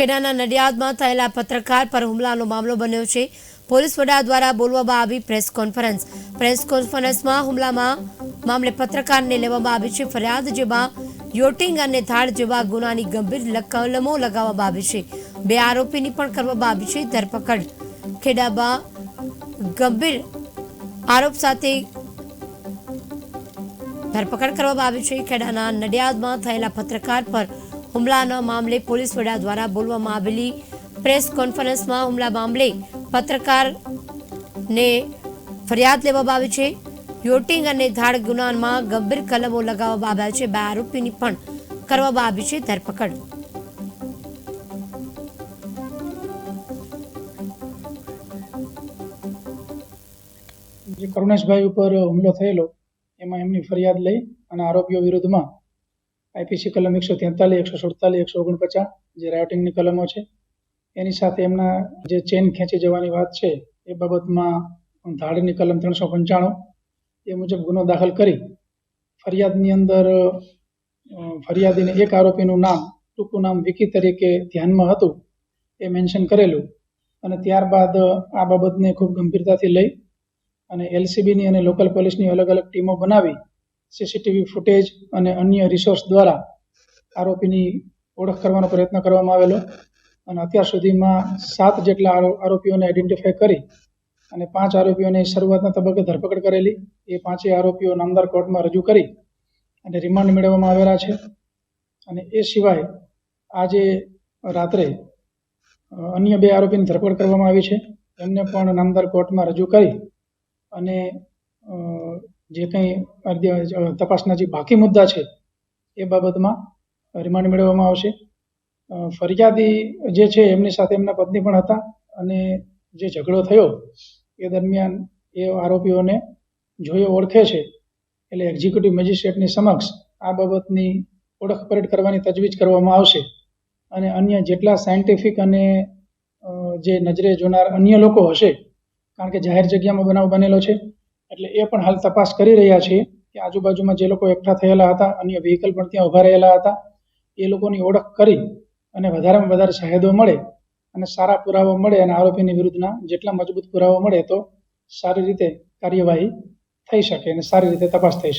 ખેડાના નડિયાદમાં થયેલા પત્રકાર પર હુમલાનો મામલો બન્યો છે. પોલીસ વડા દ્વારા બોલવામાં આવી પ્રેસ કોન્ફરન્સ. પ્રેસ કોન્ફરન્સમાં હુમલામાં મામલે પત્રકારને લેવામાં આવી છે ફરિયાદ, જેમાં યોટિંગ અને ધાડ જેવા ગુનાની ગંભીર કલમો લગાવવામાં આવી છે. બે આરોપીની પણ કરવામાં આવી છે ધરપકડ. ખેડામાં ગંભીર આરોપ સાથે ધરપકડ કરવામાં આવી છે. ખેડાના નડિયાદમાં થયેલા પત્રકાર પર હુમલાના મામલે પોલીસ વડા દ્વારા બોલવામાં આવેલી પ્રેસ કોન્ફરન્સમાં હુમલા મામલે પત્રકારને ફરિયાદ લેવામાં આવી છે. યોટિંગ અને ધાડ ગુનામાં ગંભીર કલમો લગાવવામાં આવ્યા છે. બે આરોપીની પણ કરવામાં આવી છે ધરપકડ. કરુણેશભાઈ ઉપર હુમલો થયેલો, એમાં એમની ફરિયાદ લઈ અને આરોપીઓ વિરુદ્ધમાં આઈપીસી કલમ એકસો તેતાલીસ, એકસો સુડતાલીસ, એકસો ઓગણપચાસ જે રાઇટિંગની કલમો છે. એની સાથે એમના જે ચેન ખેંચી જવાની વાત છે, એ બાબતમાં ધાડની કલમ ત્રણસો પંચાણું, એ મુજબ ગુનો દાખલ કરી ફરિયાદની અંદર ફરિયાદીને એક આરોપીનું નામ, ટૂંકું નામ વિકી તરીકે ધ્યાનમાં હતું, એ મેન્શન કરેલું. અને ત્યારબાદ આ બાબતને ખૂબ ગંભીરતાથી લઈ અને એલસીબીની અને લોકલ પોલીસની અલગ અલગ ટીમો બનાવી સીસીટીવી ફૂટેજ અને અન્ય રિસોર્સ દ્વારા આરોપીની ઓળખ કરવાનો પ્રયત્ન કરવામાં આવેલો. અને અત્યાર સુધીમાં સાત જેટલા આરોપીઓને આઈડેન્ટિફાય કરી અને પાંચ આરોપીઓને શરૂઆતના તબક્કે ધરપકડ કરેલી. એ પાંચેય આરોપીઓ નામદાર કોર્ટમાં રજૂ કરી અને રિમાન્ડ મેળવવામાં આવેલા છે. અને એ સિવાય આજે રાત્રે અન્ય બે આરોપીની ધરપકડ કરવામાં આવી છે. એમને પણ નામદાર કોર્ટમાં રજૂ કરી અને જે કંઈ તપાસના જે બાકી મુદ્દા છે, એ બાબતમાં રિમાન્ડ મેળવવામાં આવશે. ફરિયાદી જે છે, એમની સાથે એમના પત્ની પણ હતા અને જે ઝઘડો થયો, એ દરમિયાન એ આરોપીઓને જોઈએ ઓળખે છે. એટલે એક્ઝિક્યુટિવ મેજિસ્ટ્રેટની સમક્ષ આ બાબતની ઓળખ પરેડ કરવાની તજવીજ કરવામાં આવશે. અને અન્ય જેટલા સાયન્ટિફિક અને જે નજરે જોનાર અન્ય લોકો હશે, કારણ કે જાહેર જગ્યામાં બનાવ બનેલો છે એટલે એ પણ હાલ તપાસ કરી રહ્યા છીએ કે આજુબાજુમાં જે લોકો એકઠા થયેલા હતા, અન્ય વ્હીકલ પણ ત્યાં ઊભા રહેલા હતા, એ લોકોની ઓળખ કરી અને વધારેમાં વધારે શહેદો મળે અને સારા પુરાવા મળે અને આરોપીની વિરુદ્ધના જેટલા મજબૂત પુરાવા મળે તો સારી રીતે કાર્યવાહી થઈ શકે અને સારી રીતે તપાસ થઈ શકે.